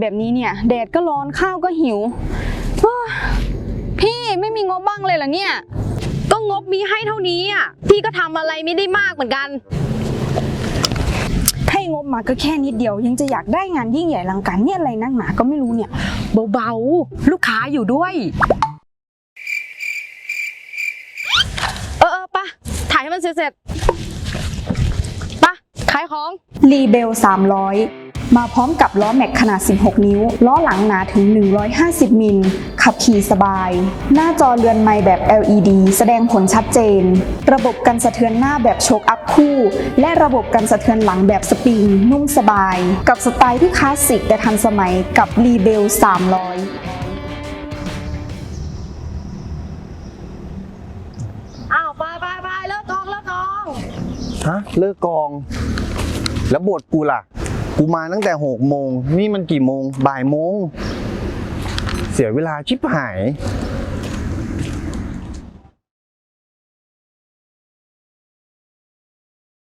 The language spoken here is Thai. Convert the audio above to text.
แบบนี้เนี่ย แดดก็ร้อนข้าวก็หิวเฮ้ยพี่ไม่มีงบบ้างเลยเหรอเนี่ย ก็งบมีให้เท่านี้อะพี่ก็ทำอะไรไม่ได้มากเหมือนกันให้งบมาก็แค่นิดเดียว ยังจะอยากได้งานยิ่งใหญ่อลังการเนี่ยอะไรนักหนาก็ไม่รู้เนี่ย เบาๆ ลูกค้าอยู่ด้วย เออเออปะถ่ายให้มันเสร็จๆปะขายของรีเบล300 มาพร้อมกับล้อแม็กขนาด 16 นิ้ว ล้อหลังหนาถึง 150 มิล ขับขี่สบาย หน้าจอเรือนไม้แบบ LED แสดงผลชัดเจน ระบบกันสะเทือนหน้าแบบโชคอัพคู่ และระบบกันสะเทือนหลังแบบสปริง นุ่มสบาย กับสไตล์ที่คลาสสิกแต่ทันสมัยกับรีเบล 300 อ้าวไปไปไปเลิกกองเลิกกอง ฮะ เลิกกอง แล้วบทกูล่ะ กูมาตั้งแต่หกโมงนี่มันกี่โมงบ่ายโมง เสียเวลาชิบหาย